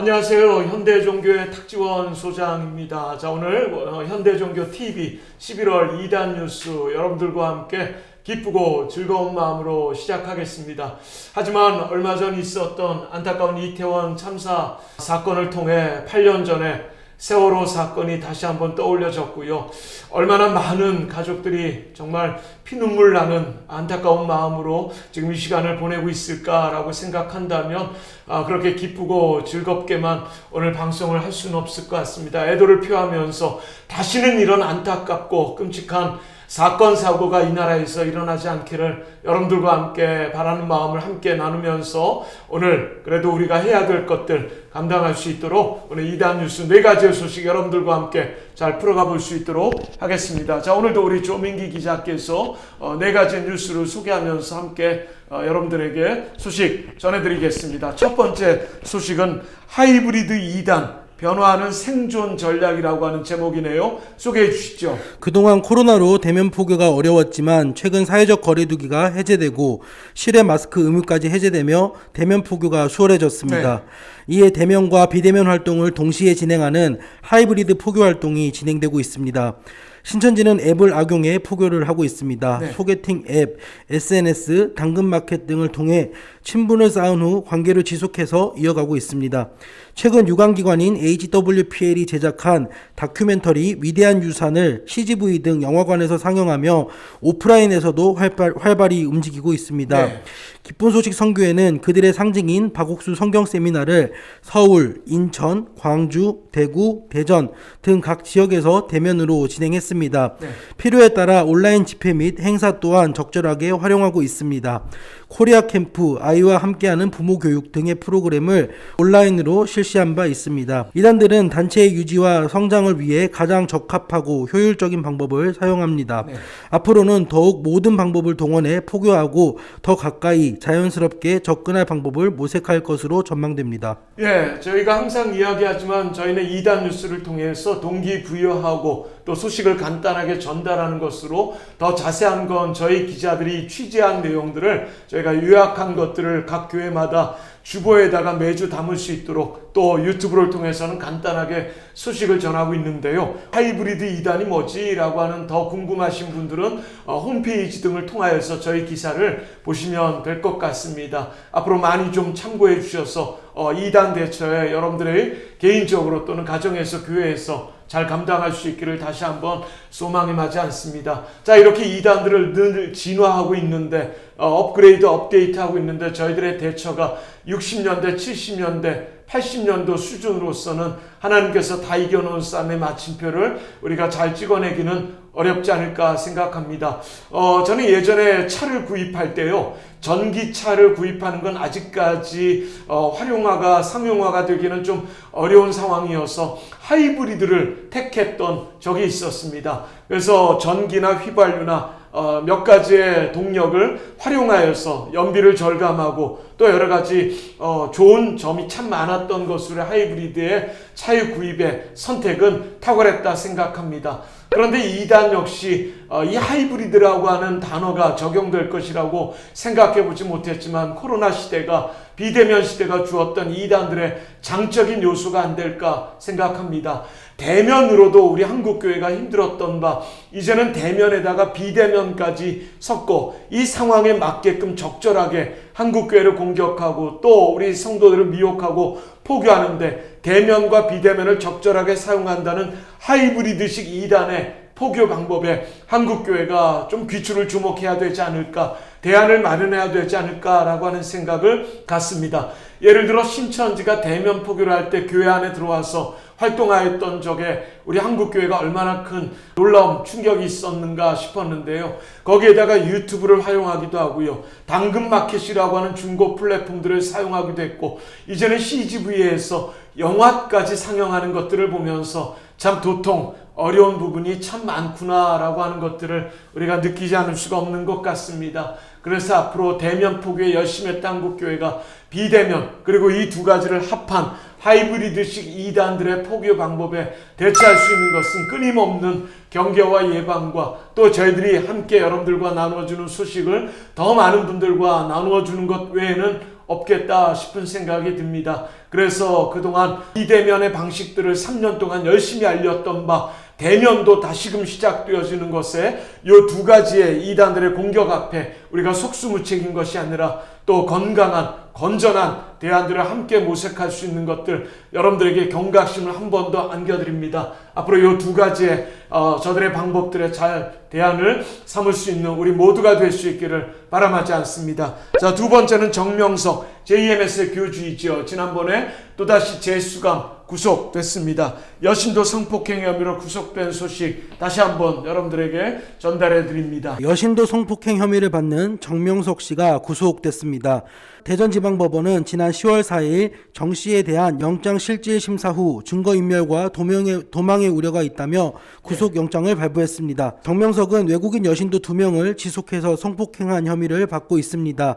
안녕하세요. 현대종교의 탁지원 소장입니다. 자, 오늘 어, 현대종교 TV 11월 2단 뉴스 여러분들과 함께 기쁘고 즐거운 마음으로 시작하겠습니다. 하지만 얼마 전 있었던 안타까운 이태원 참사 사건을 통해 8년 전에 세월호 사건이 다시 한번 떠올려졌고요. 얼마나 많은 가족들이 정말 피눈물 나는 안타까운 마음으로 지금 이 시간을 보내고 있을까라고 생각한다면 아, 그렇게 기쁘고 즐겁게만 오늘 방송을 할 수는 없을 것 같습니다. 애도를 표하면서 다시는 이런 안타깝고 끔찍한 사건 사고가 이 나라에서 일어나지 않기를 여러분들과 함께 바라는 마음을 함께 나누면서 오늘 그래도 우리가 해야 될 것들 감당할 수 있도록 오늘 이단 뉴스 네 가지의 소식 여러분들과 함께 잘 풀어가 볼 수 있도록 하겠습니다. 자 오늘도 우리 조민기 기자께서 어, 네 가지 뉴스를 소개하면서 함께 어, 여러분들에게 소식 전해드리겠습니다. 첫 번째 소식은 하이브리드 2단 변화하는 생존 전략이라고 하는 제목이네요. 소개해 주시죠. 그동안 코로나로 대면 포교가 어려웠지만 최근 사회적 거리두기가 해제되고 실외 마스크 의무까지 해제되며 대면 포교가 수월해졌습니다. 이에 대면과 비대면 활동을 동시에 진행하는 하이브리드 포교 활동이 진행되고 있습니다. 신천지는 앱을 악용해 포교를 하고 있습니다. 네. 소개팅 앱, SNS, 당근마켓 등을 통해 친분을 쌓은 후 관계를 지속해서 이어가고 있습니다. 최근 유관기관인 HWPL이 제작한 다큐멘터리 위대한 유산을 CGV 등 영화관에서 상영하며 오프라인에서도 활발, 활발히 움직이고 있습니다. 네. 기쁜 소식 성교회는 그들의 상징인 박옥수 성경 세미나를 서울, 인천, 광주, 대구, 대전 등 각 지역에서 대면으로 진행했습니다. 네. 필요에 따라 온라인 집회 및 행사 또한 적절하게 활용하고 있습니다. 코리아 캠프, 아이와 함께하는 부모 교육 등의 프로그램을 온라인으로 실 시한 바 있습니다. 이단들은 단체의 유지와 성장을 위해 가장 적합하고 효율적인 방법을 사용합니다. 네. 앞으로는 더욱 모든 방법을 동원해 포교하고 더 가까이 자연스럽게 접근할 방법을 모색할 것으로 전망됩니다. 예, 저희가 항상 이야기하지만 저희는 이단 뉴스를 통해서 동기부여하고 또 소식을 간단하게 전달하는 것으로 더 자세한 건 저희 기자들이 취재한 내용들을 저희가 요약한 것들을 각 교회마다 주보에다가 매주 담을 수 있도록 또 유튜브를 통해서는 간단하게 소식을 전하고 있는데요. 하이브리드 이단이 뭐지? 라고 하는 더 궁금하신 분들은 어, 홈페이지 등을 통하여서 저희 기사를 보시면 될 것 같습니다. 앞으로 많이 좀 참고해 주셔서 어, 이단 대처에 여러분들의 개인적으로 또는 가정에서 교회에서 잘 감당할 수 있기를 다시 한번 소망이 마지 않습니다. 자, 이렇게 이단들을 늘 진화하고 있는데, 어, 업그레이드, 업데이트하고 있는데, 저희들의 대처가 60년대, 70년대, 80년도 수준으로서는 하나님께서 다 이겨놓은 싸움의 마침표를 우리가 잘 찍어내기는 어렵지 않을까 생각합니다. 어, 저는 예전에 차를 구입할 때요, 전기차를 구입하는 건 아직까지 어, 활용화가, 상용화가 되기는 좀 어려운 상황이어서 하이브리드를 택했던 적이 있었습니다. 그래서 전기나 휘발유나 어, 몇 가지의 동력을 활용하여서 연비를 절감하고 또 여러 가지 어, 좋은 점이 참 많았던 것으로 하이브리드의 차유 구입의 선택은 탁월했다 생각합니다. 그런데 이단 역시 어, 이 하이브리드라고 하는 단어가 적용될 것이라고 생각해 보지 못했지만 코로나 시대가 비대면 시대가 주었던 이단들의 장적인 요소가 안 될까 생각합니다. 대면으로도 우리 한국 교회가 힘들었던 바 이제는 대면에다가 비대면까지 섞고 이 상황에 맞게끔 적절하게 한국 교회를 공격하고 또 우리 성도들을 미혹하고 포교하는데 대면과 비대면을 적절하게 사용한다는 하이브리드식 이단의 포교 방법에 한국 교회가 좀 귀추를 주목해야 되지 않을까, 대안을 마련해야 되지 않을까라고 하는 생각을 갖습니다. 예를 들어 신천지가 대면 포교를 할 때 교회 안에 들어와서 활동하였던 적에 우리 한국교회가 얼마나 큰 놀라움, 충격이 있었는가 싶었는데요. 거기에다가 유튜브를 활용하기도 하고요. 당근마켓이라고 하는 중고 플랫폼들을 사용하기도 했고, 이제는 CGV에서 영화까지 상영하는 것들을 보면서 참 도통 어려운 부분이 참 많구나라고 하는 것들을 우리가 느끼지 않을 수가 없는 것 같습니다. 그래서 앞으로 대면 포교에 열심히 했던 한국교회가 비대면 그리고 이 두 가지를 합한 하이브리드식 이단들의 포교 방법에 대처할 수 있는 것은 끊임없는 경계와 예방과 또 저희들이 함께 여러분들과 나누어주는 소식을 더 많은 분들과 나누어주는 것 외에는 없겠다 싶은 생각이 듭니다. 그래서 그동안 이대면의 방식들을 3년 동안 열심히 알렸던 바 대면도 다시금 시작되어지는 것에 이두 가지의 이단들의 공격 앞에 우리가 속수무책인 것이 아니라 또 건강한 건전한 대안들을 함께 모색할 수 있는 것들 여러분들에게 경각심을 한 번 더 안겨드립니다. 앞으로 이두 가지의 어, 저들의 방법들에 잘 대안을 삼을 수 있는 우리 모두가 될 수 있기를 바람하지 않습니다. 자, 두 번째는 정명석 JMS의 교주이죠. 지난번에 또다시 재수감 구속됐습니다. 여신도 성폭행 혐의로 구속된 소식 다시 한번 여러분들에게 전달해 드립니다. 여신도 성폭행 혐의를 받는 정명석 씨가 구속됐습니다. 대전지방법원은 지난 10월 4일 정 씨에 대한 영장 실질 심사 후 증거인멸과 도명의, 도망의 우려가 있다며 구속영장을 발부했습니다. 정명석은 외국인 여신도 2명을 지속해서 성폭행한 혐의를 받고 있습니다.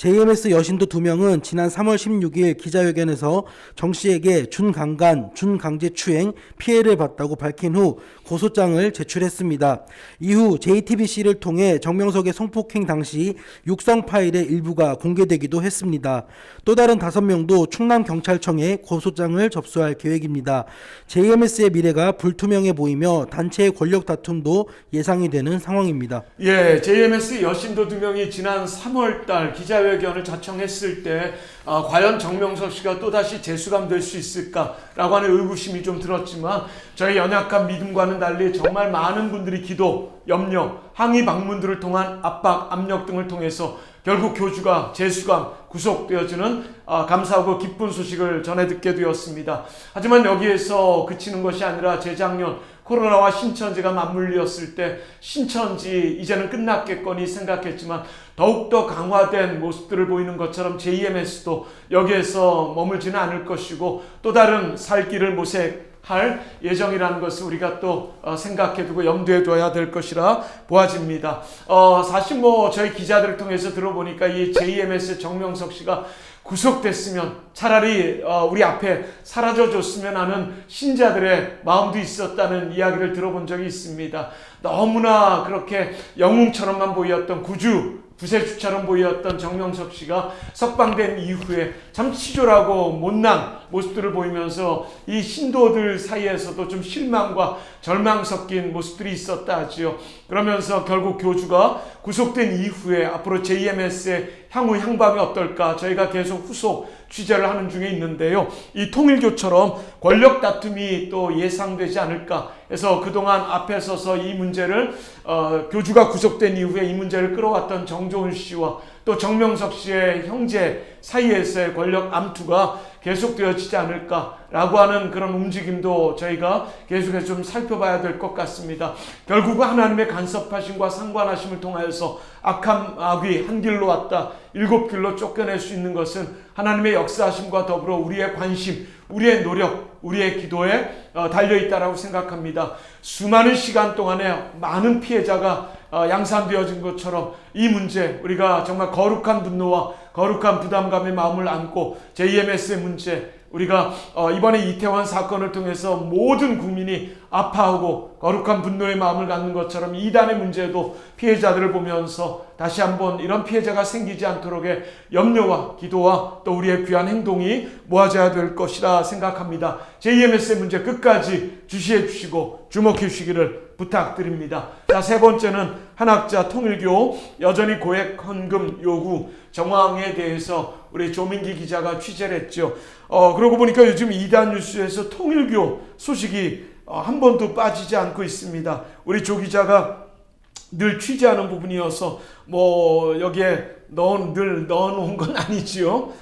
JMS 여신도 2명은 지난 3월 16일 기자회견에서 정 씨에게 준강간, 준강제 추행 피해를 봤다고 밝힌 후 고소장을 제출했습니다. 이후 JTBC를 통해 정명석의 성폭행 당시 육성 파일의 일부가 공개되기도 했습니다. 또 다른 5명도 충남경찰청에 고소장을 접수할 계획입니다. JMS의 미래가 불투명해 보이며 단체의 권력 다툼도 예상이 되는 상황입니다. 예, JMS 여신도 두 명이 지난 3월달 기자회견을 자청했을 때 아, 과연 정명석 씨가 또다시 재수감될 수 있을까라고 하는 의구심이 좀 들었지만 저희 연약한 믿음과는 달리 정말 많은 분들이 기도, 염려, 항의 방문들을 통한 압박, 압력 등을 통해서 결국 교주가 재수감 구속되어지는 아, 감사하고 기쁜 소식을 전해 듣게 되었습니다. 하지만 여기에서 그치는 것이 아니라 재작년 코로나와 신천지가 맞물렸을 때 신천지 이제는 끝났겠거니 생각했지만 더욱더 강화된 모습들을 보이는 것처럼 JMS도 여기에서 머물지는 않을 것이고 또 다른 살 길을 모색 할 예정이라는 것을 우리가 또 어, 생각해 두고 염두에 둬야 될 것이라 보아집니다. 어, 사실 뭐 저희 기자들을 통해서 들어보니까 이 JMS 정명석 씨가 구속됐으면 차라리 어, 우리 앞에 사라져 줬으면 하는 신자들의 마음도 있었다는 이야기를 들어본 적이 있습니다. 너무나 그렇게 영웅처럼만 보였던 구주 구세주처럼 보였던 정명석 씨가 석방된 이후에 참 치졸하고 못난 모습들을 보이면서 이 신도들 사이에서도 좀 실망과 절망 섞인 모습들이 있었다 하지요. 그러면서 결국 교주가 구속된 이후에 앞으로 JMS의 향후 향방이 어떨까 저희가 계속 후속 취재를 하는 중에 있는데요. 이 통일교처럼 권력 다툼이 또 예상되지 않을까 해서 그동안 앞에 서서 이 문제를 어, 교주가 구속된 이후에 이 문제를 끌어왔던 정 조은 씨와 또 정명석 씨의 형제 사이에서의 권력 암투가 계속되어지지 않을까라고 하는 그런 움직임도 저희가 계속해서 좀 살펴봐야 될 것 같습니다. 결국은 하나님의 간섭하심과 상관하심을 통하여서 악한 악이 한 길로 왔다 일곱 길로 쫓겨낼 수 있는 것은 하나님의 역사하심과 더불어 우리의 관심, 우리의 노력, 우리의 기도에 어, 달려 있다라고 생각합니다. 수많은 시간 동안에 많은 피해자가 어, 양산되어진 것처럼 이 문제 우리가 정말 거룩한 분노와 거룩한 부담감의 마음을 안고 JMS의 문제 우리가 어, 이번에 이태원 사건을 통해서 모든 국민이 아파하고 거룩한 분노의 마음을 갖는 것처럼 이단의 문제도 피해자들을 보면서 다시 한번 이런 피해자가 생기지 않도록의 염려와 기도와 또 우리의 귀한 행동이 모아져야 될 것이라 생각합니다. JMS의 문제 끝까지 주시해 주시고 주목해 주시기를 부탁드립니다. 자, 세 번째는 한학자 통일교 여전히 고액 헌금 요구 정황에 대해서 우리 조민기 기자가 취재를 했죠. 어, 그러고 보니까 요즘 이단 뉴스에서 통일교 소식이 어, 한 번도 빠지지 않고 있습니다. 우리 조 기자가 늘 취재하는 부분이어서 뭐 여기에 넣은 늘 넣어놓은 건 아니지요.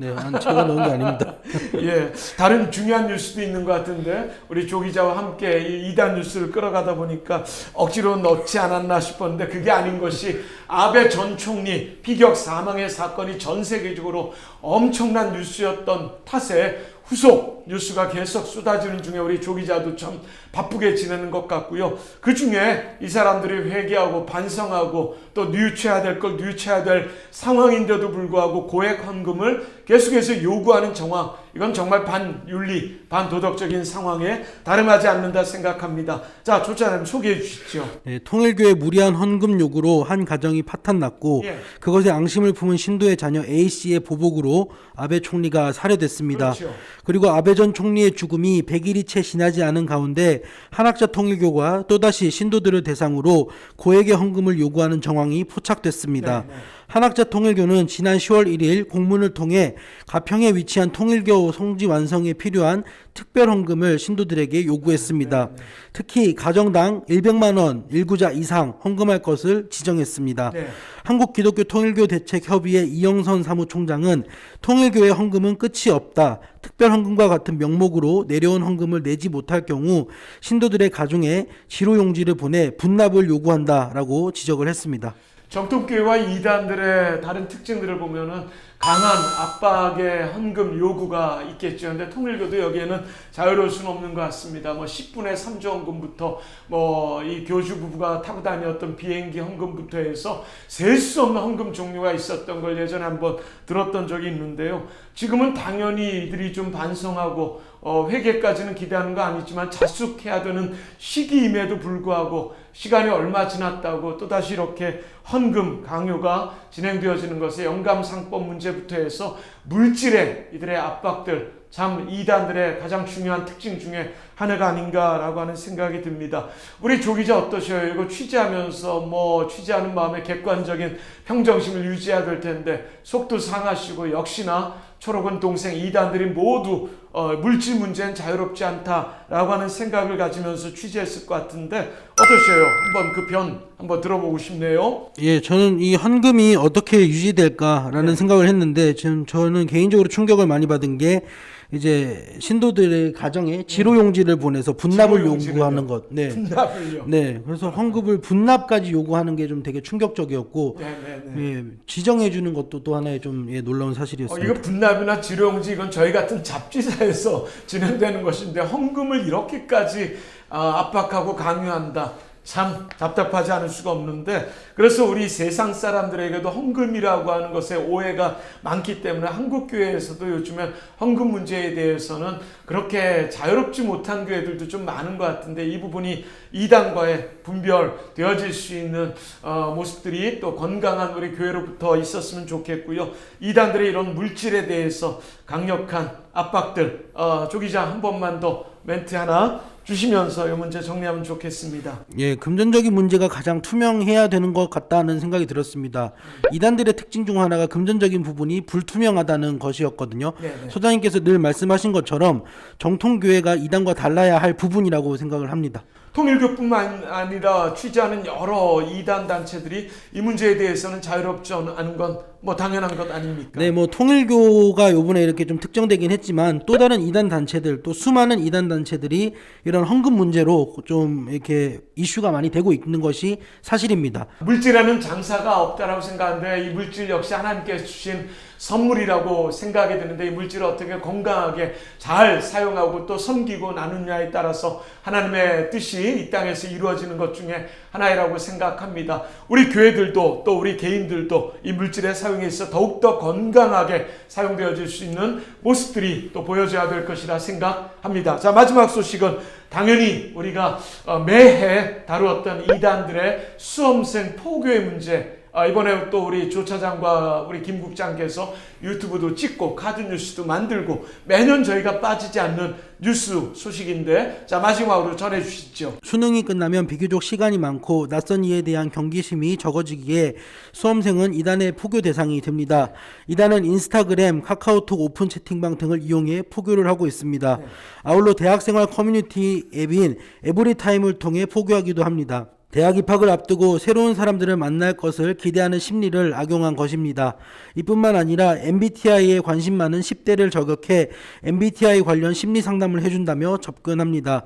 네, 안 제가 넣은 게 아닙니다. 예, 다른 중요한 뉴스도 있는 것 같은데 우리 조 기자와 함께 이 이단 뉴스를 끌어가다 보니까 억지로 넣지 않았나 싶었는데 그게 아닌 것이 아베 전 총리 피격 사망의 사건이 전 세계적으로 엄청난 뉴스였던 탓에 후속 뉴스가 계속 쏟아지는 중에 우리 조 기자도 참 바쁘게 지내는 것 같고요. 그 중에 이 사람들이 회개하고 반성하고 또 뉘우쳐야 될 걸 뉘우쳐야 될 상황인데도 불구하고 고액 헌금을 계속해서 요구하는 정황 이건 정말 반윤리, 반도덕적인 상황에 다름하지 않는다 생각합니다. 자, 조차님 소개해 주시죠. 네, 통일교의 무리한 헌금 요구로 한 가정이 파탄났고 예. 그것에 앙심을 품은 신도의 자녀 A 씨의 보복으로 아베 총리가 살해됐습니다. 그렇죠. 그리고 아베 전 총리의 죽음이 100일이 채 지나지 않은 가운데 한학자 통일교가 또다시 신도들을 대상으로 고액의 헌금을 요구하는 정황이 포착됐습니다. 네, 네. 한학자 통일교는 지난 10월 1일 공문을 통해 가평에 위치한 통일교 성지 완성에 필요한 특별 헌금을 신도들에게 요구했습니다. 특히 가정당 100만 원 일구자 이상 헌금할 것을 지정했습니다. 네. 한국 기독교 통일교 대책 협의회 이영선 사무총장은 통일교의 헌금은 끝이 없다. 특별 헌금과 같은 명목으로 내려온 헌금을 내지 못할 경우 신도들의 가정에 지로 용지를 보내 분납을 요구한다라고 지적을 했습니다. 정통교회와 이단들의 다른 특징들을 보면은 강한 압박의 헌금 요구가 있겠죠. 근데 통일교도 여기에는 자유로울 수는 없는 것 같습니다. 뭐 10분의 3조 헌금부터 뭐 이 교주 부부가 타고 다녔던 비행기 헌금부터 해서 셀 수 없는 헌금 종류가 있었던 걸 예전에 한번 들었던 적이 있는데요. 지금은 당연히 이들이 좀 반성하고 어, 회개까지는 기대하는 거 아니지만 자숙해야 되는 시기임에도 불구하고 시간이 얼마 지났다고 또다시 이렇게 헌금 강요가 진행되어지는 것에 영감상법 문제부터 해서 물질의 이들의 압박들 참 이단들의 가장 중요한 특징 중에 하나가 아닌가라고 하는 생각이 듭니다. 우리 조 기자 어떠셔요? 이거 취재하면서 뭐 취재하는 마음에 객관적인 평정심을 유지해야 될 텐데 속도 상하시고 역시나 초록은 동생 이단들이 모두 어, 물질 문제는 자유롭지 않다라고 하는 생각을 가지면서 취재했을 것 같은데 어떠셔요? 한번 그편 한번 들어보고 싶네요. 예, 저는 이 헌금이 어떻게 유지될까라는 네. 생각을 했는데 지금 저는 개인적으로 충격을 많이 받은 게 이제 신도들의 가정에 지로 용지를 보내서 분납을 지로 용지를요? 요구하는 것. 네. 분납을요. 네. 그래서 헌금을 분납까지 요구하는 게 좀 되게 충격적이었고 네네네. 예, 지정해 주는 것도 또 하나의 좀 예, 놀라운 어, 사실이었습니다. 이거 분납이나 지룡지 이건 저희 같은 잡지사에서 진행되는 것인데 헌금을 이렇게까지 아, 압박하고 강요한다. 참 답답하지 않을 수가 없는데 그래서 우리 세상 사람들에게도 헌금이라고 하는 것에 오해가 많기 때문에 한국 교회에서도 요즘엔 헌금 문제에 대해서는 그렇게 자유롭지 못한 교회들도 좀 많은 것 같은데 이 부분이 이단과의 분별되어질 수 있는 어, 모습들이 또 건강한 우리 교회로부터 있었으면 좋겠고요. 이단들의 이런 물질에 대해서 강력한 압박들 어, 조 기자 한 번만 더 멘트 하나 주시면서 이 문제 정리하면 좋겠습니다. 예, 금전적인 문제가 가장 투명해야 되는 것 같다는 생각이 들었습니다. 이단들의 특징 중 하나가 금전적인 부분이 불투명하다는 것이었거든요. 네네. 소장님께서 늘 말씀하신 것처럼 정통교회가 이단과 달라야 할 부분이라고 생각을 합니다. 통일교뿐만 아니라 취재하는 여러 이단 단체들이 이 문제에 대해서는 자유롭지 않은 건 뭐 당연한 것 아닙니까? 네, 뭐 통일교가 요번에 이렇게 좀 특정되긴 했지만 또 다른 이단 단체들, 또 수많은 이단 단체들이 이런 헌금 문제로 좀 이렇게 이슈가 많이 되고 있는 것이 사실입니다. 물질에는 장사가 없다라고 생각하는데 이 물질 역시 하나님께서 주신 선물이라고 생각이 드는데 이 물질을 어떻게 건강하게 잘 사용하고 또 섬기고 나누냐에 따라서 하나님의 뜻이 이 땅에서 이루어지는 것 중에 하나이라고 생각합니다. 우리 교회들도 또 우리 개인들도 이 물질의 사용에 있어 더욱더 건강하게 사용되어질 수 있는 모습들이 또 보여져야 될 것이라 생각합니다. 자, 마지막 소식은 당연히 우리가 어, 매해 다루었던 이단들의 수험생 포교의 문제 아, 이번에 또 우리 조 차장과 우리 김 국장께서 유튜브도 찍고 카드 뉴스도 만들고 매년 저희가 빠지지 않는 뉴스 소식인데 자 마지막으로 전해 주시죠. 수능이 끝나면 비교적 시간이 많고 낯선 이에 대한 경계심이 적어지기에 수험생은 이단의 포교 대상이 됩니다. 이단은 인스타그램, 카카오톡 오픈 채팅방 등을 이용해 포교를 하고 있습니다. 아울러 대학생활 커뮤니티 앱인 에브리타임을 통해 포교하기도 합니다. 대학 입학을 앞두고 새로운 사람들을 만날 것을 기대하는 심리를 악용한 것입니다. 이뿐만 아니라 MBTI에 관심 많은 10대를 저격해 MBTI 관련 심리 상담을 해준다며 접근합니다.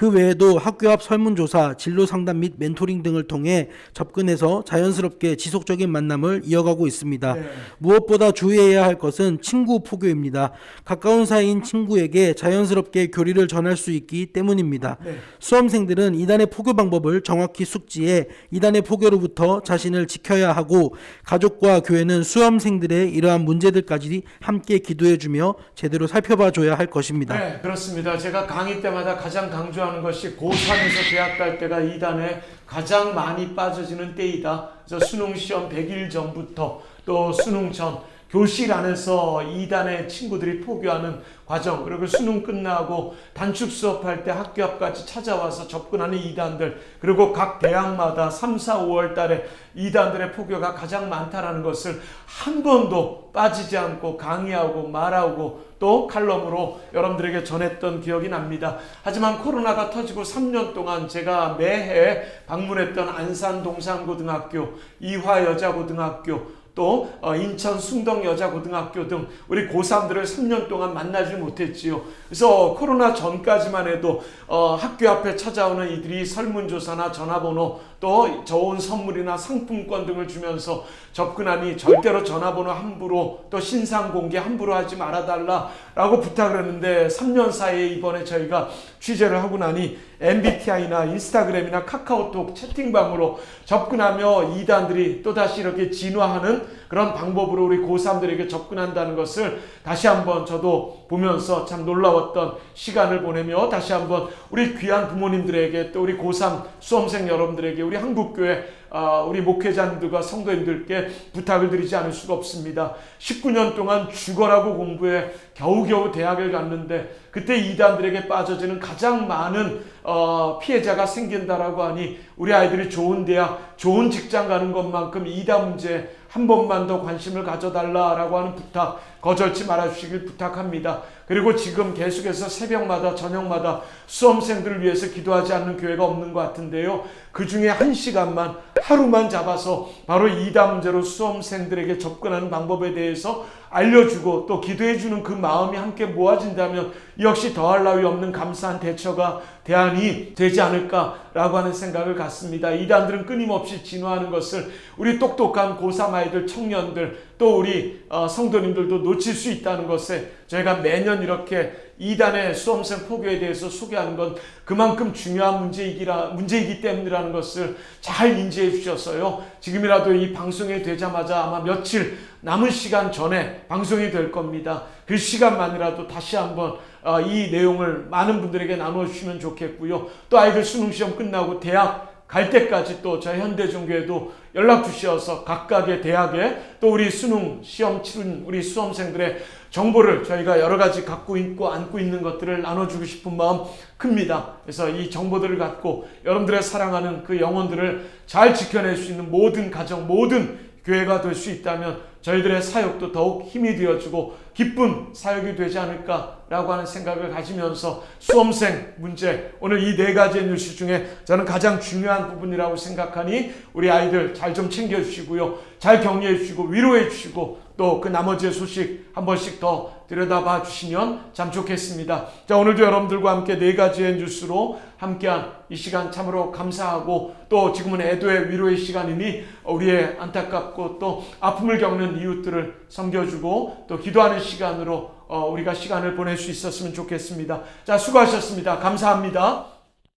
그 외에도 학교 앞 설문조사, 진로 상담 및 멘토링 등을 통해 접근해서 자연스럽게 지속적인 만남을 이어가고 있습니다. 네. 무엇보다 주의해야 할 것은 친구 포교입니다. 가까운 사이인 친구에게 자연스럽게 교리를 전할 수 있기 때문입니다. 네. 수험생들은 이단의 포교 방법을 정확히 숙지해 이단의 포교로부터 자신을 지켜야 하고 가족과 교회는 수험생들의 이러한 문제들까지 함께 기도해 주며 제대로 살펴봐 줘야 할 것입니다. 네, 그렇습니다. 제가 강의 때마다 가장 강조하는 것이 고3에서 대학 갈 때가 이단에 가장 많이 빠져지는 때이다. 그래서 수능 시험 100일 전부터 또 수능 전 교실 안에서 이단의 친구들이 포교하는 과정 그리고 수능 끝나고 단축 수업할 때 학교 앞까지 찾아와서 접근하는 이단들 그리고 각 대학마다 3, 4, 5월 달에 이단들의 포교가 가장 많다라는 것을 한 번도 빠지지 않고 강의하고 말하고 또 칼럼으로 여러분들에게 전했던 기억이 납니다. 하지만 코로나가 터지고 3년 동안 제가 매해 방문했던 안산 동산고등학교, 이화 여자고등학교, 또 어, 인천 숭동 여자고등학교 등 우리 고3들을 3년 동안 만나지 못했지요. 그래서 코로나 전까지만 해도 어, 학교 앞에 찾아오는 이들이 설문조사나 전화번호 또 좋은 선물이나 상품권 등을 주면서 접근하니 절대로 전화번호 함부로 또 신상 공개 함부로 하지 말아달라라고 부탁을 했는데 3년 사이에 이번에 저희가 취재를 하고 나니 MBTI나 인스타그램이나 카카오톡 채팅방으로 접근하며 이단들이 또다시 이렇게 진화하는 그런 방법으로 우리 고3들에게 접근한다는 것을 다시 한번 저도 보면서 참 놀라웠던 시간을 보내며 다시 한번 우리 귀한 부모님들에게 또 우리 고3 수험생 여러분들에게 우리 한국교회 아, 우리 목회자님들과 성도님들께 부탁을 드리지 않을 수가 없습니다. 19년 동안 죽어라고 공부해 겨우겨우 대학을 갔는데 그때 이단들에게 빠져지는 가장 많은 어, 피해자가 생긴다라고 하니 우리 아이들이 좋은 대학, 좋은 직장 가는 것만큼 이단 문제 한 번만 더 관심을 가져달라라고 하는 부탁 거절치 말아 주시길 부탁합니다. 그리고 지금 계속해서 새벽마다 저녁마다 수험생들을 위해서 기도하지 않는 교회가 없는 것 같은데요. 그 중에 한 시간만 하루만 잡아서 바로 이단 문제로 수험생들에게 접근하는 방법에 대해서 알려주고 또 기도해주는 그 마음이 함께 모아진다면 역시 더할 나위 없는 감사한 대처가 대안이 되지 않을까라고 하는 생각을 갖습니다. 이단들은 끊임없이 진화하는 것을 우리 똑똑한 고3 아이들, 청년들 또 우리 어, 성도님들도 놓칠 수 있다는 것에 저희가 매년 이렇게 이단의 수험생 포교에 대해서 소개하는 건 그만큼 중요한 문제이기라, 문제이기 때문이라는 것을 잘 인지해 주셨어요. 지금이라도 이 방송이 되자마자 아마 며칠 남은 시간 전에 방송이 될 겁니다. 그 시간만이라도 다시 한번 어, 이 내용을 많은 분들에게 나눠 주시면 좋겠고요. 또 아이들 수능 시험 끝나고 대학 갈 때까지 또 저희 현대종교에도 연락 주셔서 각각의 대학에 또 우리 수능 시험 치른 우리 수험생들의 정보를 저희가 여러 가지 갖고 있고 안고 있는 것들을 나눠주고 싶은 마음 큽니다. 그래서 이 정보들을 갖고 여러분들의 사랑하는 그 영혼들을 잘 지켜낼 수 있는 모든 가정, 모든 교회가 될 수 있다면 저희들의 사역도 더욱 힘이 되어주고 기쁜 사역이 되지 않을까라고 하는 생각을 가지면서 수험생 문제 오늘 이 네 가지의 뉴스 중에 저는 가장 중요한 부분이라고 생각하니 우리 아이들 잘 좀 챙겨주시고요. 잘 격려해 주시고 위로해 주시고 또 그 나머지의 소식 한 번씩 더 들여다봐 주시면 참 좋겠습니다. 자 오늘도 여러분들과 함께 네 가지의 뉴스로 함께한 이 시간 참으로 감사하고 또 지금은 애도의 위로의 시간이니 우리의 안타깝고 또 아픔을 겪는 이웃들을 섬겨주고 또 기도하는 시간으로 어, 우리가 시간을 보낼 수 있었으면 좋겠습니다. 자 수고하셨습니다. 감사합니다.